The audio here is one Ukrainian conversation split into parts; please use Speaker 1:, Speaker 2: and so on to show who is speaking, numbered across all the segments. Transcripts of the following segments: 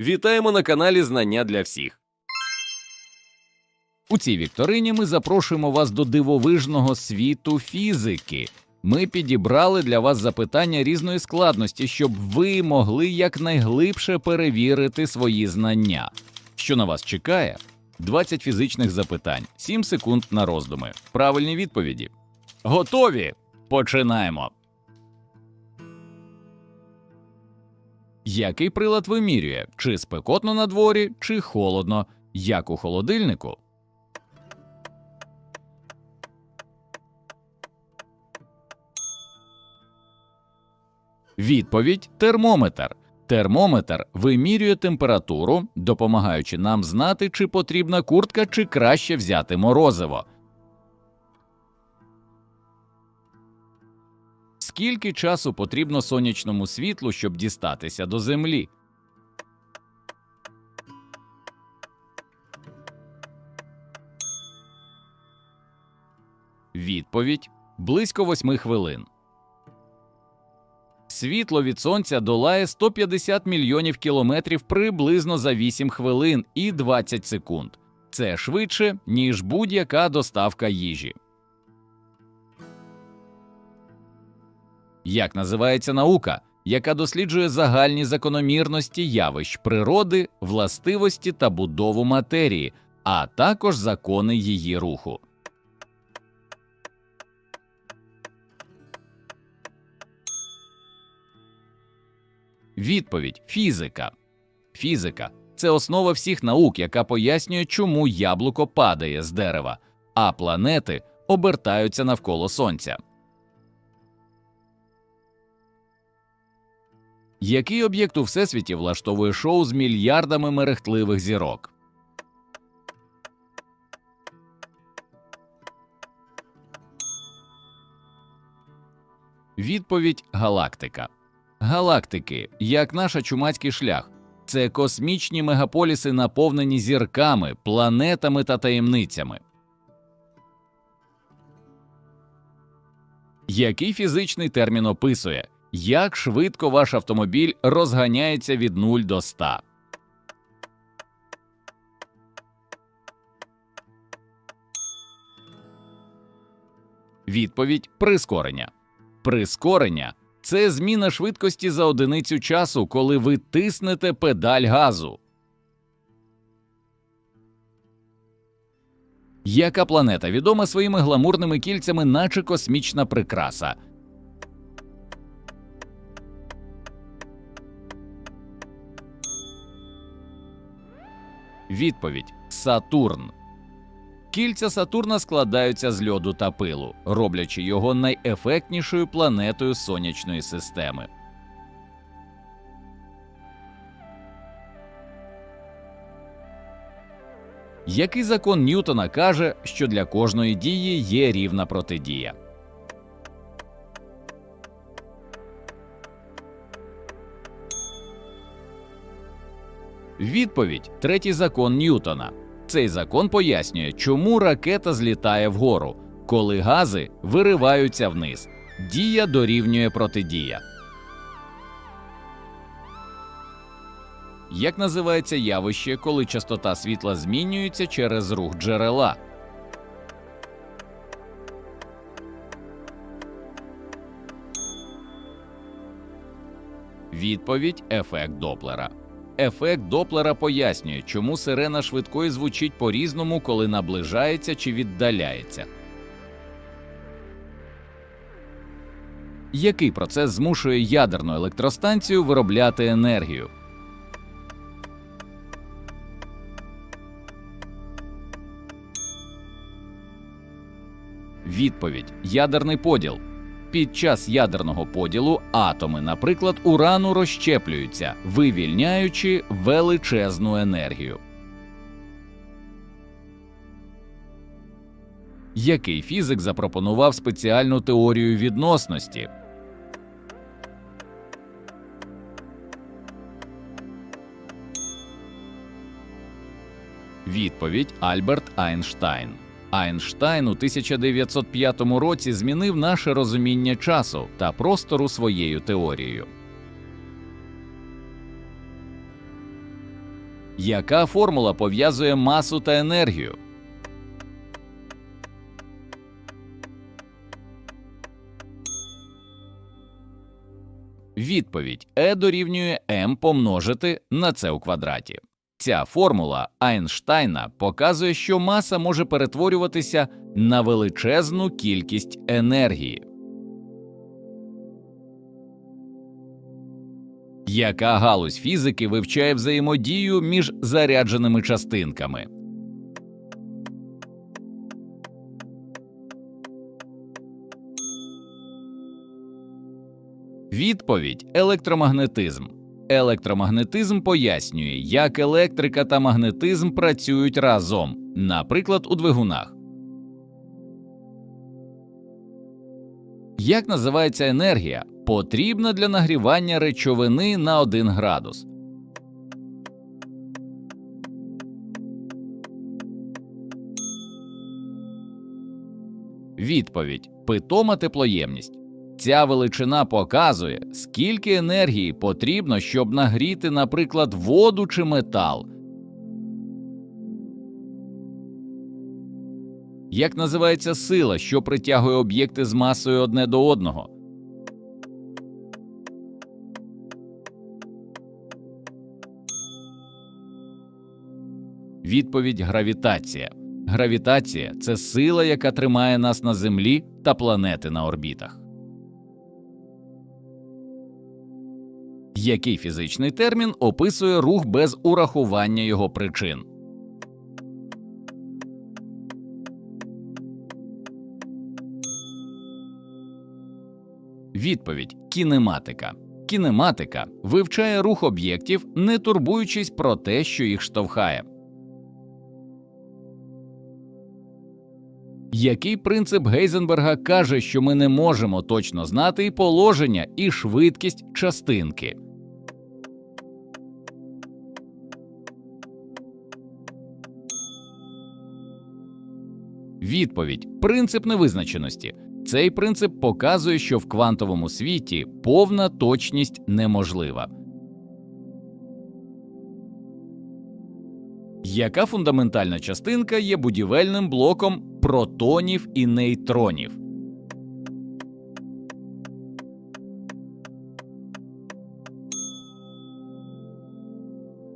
Speaker 1: Вітаємо на каналі Знання для всіх.
Speaker 2: У цій вікторині ми запрошуємо вас до дивовижного світу фізики. Ми підібрали для вас запитання різної складності, щоб ви могли якнайглибше перевірити свої знання. Що на вас чекає? 20 фізичних запитань, 7 секунд на роздуми. Правильні відповіді. Готові? Починаємо. Який прилад вимірює? Чи спекотно на дворі, чи холодно? Як у холодильнику? Відповідь термометр. Термометр вимірює температуру, допомагаючи нам знати, чи потрібна куртка, чи краще взяти морозиво. Скільки часу потрібно сонячному світлу, щоб дістатися до землі? Відповідь близько восьми хвилин. Світло від сонця долає 150 мільйонів кілометрів приблизно за 8 хвилин і 20 секунд. Це швидше, ніж будь-яка доставка їжі. Як називається наука, яка досліджує загальні закономірності явищ природи, властивості та будову матерії, а також закони її руху? Відповідь фізика. Фізика це основа всіх наук, яка пояснює, чому яблуко падає з дерева, а планети обертаються навколо сонця. Який об'єкт у всесвіті влаштовує шоу з мільярдами мерехтливих зірок? Відповідь галактика. Галактики, як наш чумацький шлях, це космічні мегаполіси, наповнені зірками, планетами та таємницями. Який фізичний термін описує, як швидко ваш автомобіль розганяється від 0 до 100? Відповідь прискорення. Прискорення це зміна швидкості за одиницю часу, коли ви тиснете педаль газу. Яка планета відома своїми гламурними кільцями, наче космічна прикраса? Відповідь Сатурн. Кільця Сатурна складаються з льоду та пилу, роблячи його найефектнішою планетою сонячної системи. Який закон Ньютона каже, що для кожної дії є рівна протидія? Відповідь третій закон Ньютона. Цей закон пояснює, чому ракета злітає вгору, коли гази вириваються вниз. Дія дорівнює протидія. Як називається явище, коли частота світла змінюється через рух джерела? Відповідь ефект Доплера. Ефект Доплера пояснює, чому сирена швидкої звучить по-різному, коли наближається чи віддаляється. Який процес змушує ядерну електростанцію виробляти енергію? Відповідь ядерний поділ. Під час ядерного поділу атоми, наприклад, урану розщеплюються, вивільняючи величезну енергію. Який фізик запропонував спеціальну теорію відносності? Відповідь Альберт Айнштайн. Айнштайн у 1905 році змінив наше розуміння часу та простору своєю теорією. Яка формула пов'язує масу та енергію? Відповідь E дорівнює m помножити на це у квадраті. Ця формула Айнштайна показує, що маса може перетворюватися на величезну кількість енергії. Яка галузь фізики вивчає взаємодію між зарядженими частинками? Відповідь електромагнетизм. Електромагнетизм пояснює, як електрика та магнетизм працюють разом, наприклад, у двигунах. Як називається енергія, потрібна для нагрівання речовини на 1 градус? Відповідь питома теплоємність. Ця величина показує, скільки енергії потрібно, щоб нагріти, наприклад, воду чи метал. Як називається сила, що притягує об'єкти з масою одне до одного? Відповідь гравітація. Гравітація це сила, яка тримає нас на Землі та планети на орбітах. Який фізичний термін описує рух без урахування його причин? Відповідь кінематика. Кінематика вивчає рух об'єктів, не турбуючись про те, що їх штовхає. Який принцип Гейзенберга каже, що ми не можемо точно знати і положення і швидкість частинки? Відповідь принцип невизначеності. Цей принцип показує, що в квантовому світі повна точність неможлива. Яка фундаментальна частинка є будівельним блоком протонів і нейтронів?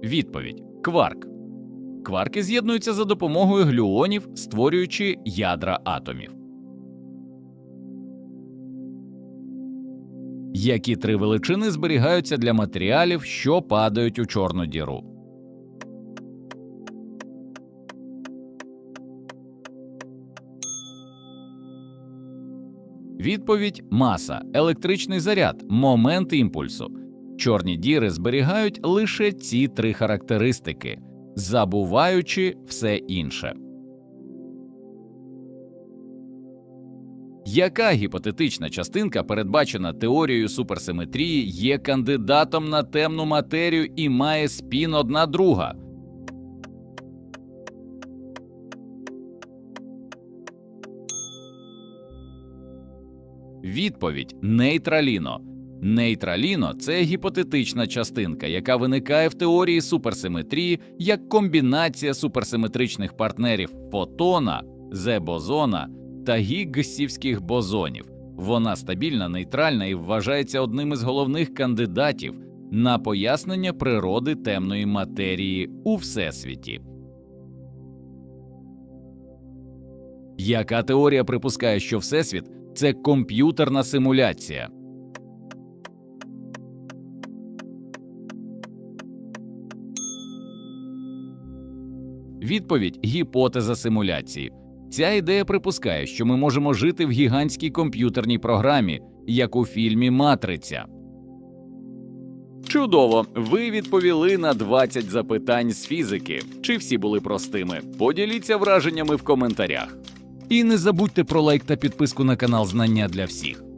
Speaker 2: Відповідь кварк. Кварки з'єднуються за допомогою глюонів, створюючи ядра атомів. Які три величини зберігаються для матеріалів, що падають у чорну діру? Відповідь маса, електричний заряд, момент імпульсу. Чорні діри зберігають лише ці три характеристики, забуваючи все інше. Яка гіпотетична частинка, передбачена теорією суперсиметрії, є кандидатом на темну матерію і має спін одна друга? Відповідь нейтраліно. Нейтраліно це гіпотетична частинка, яка виникає в теорії суперсиметрії як комбінація суперсиметричних партнерів фотона, зе-бозона та гіггсівських бозонів. Вона стабільна, нейтральна і вважається одним із головних кандидатів на пояснення природи темної матерії у всесвіті. Яка теорія припускає, що всесвіт це комп'ютерна симуляція? Відповідь гіпотеза симуляції. Ця ідея припускає, що ми можемо жити в гігантській комп'ютерній програмі, як у фільмі Матриця. Чудово! Ви відповіли на 20 запитань з фізики. Чи всі були простими? Поділіться враженнями в коментарях. І не забудьте про лайк та підписку на канал Знання для всіх.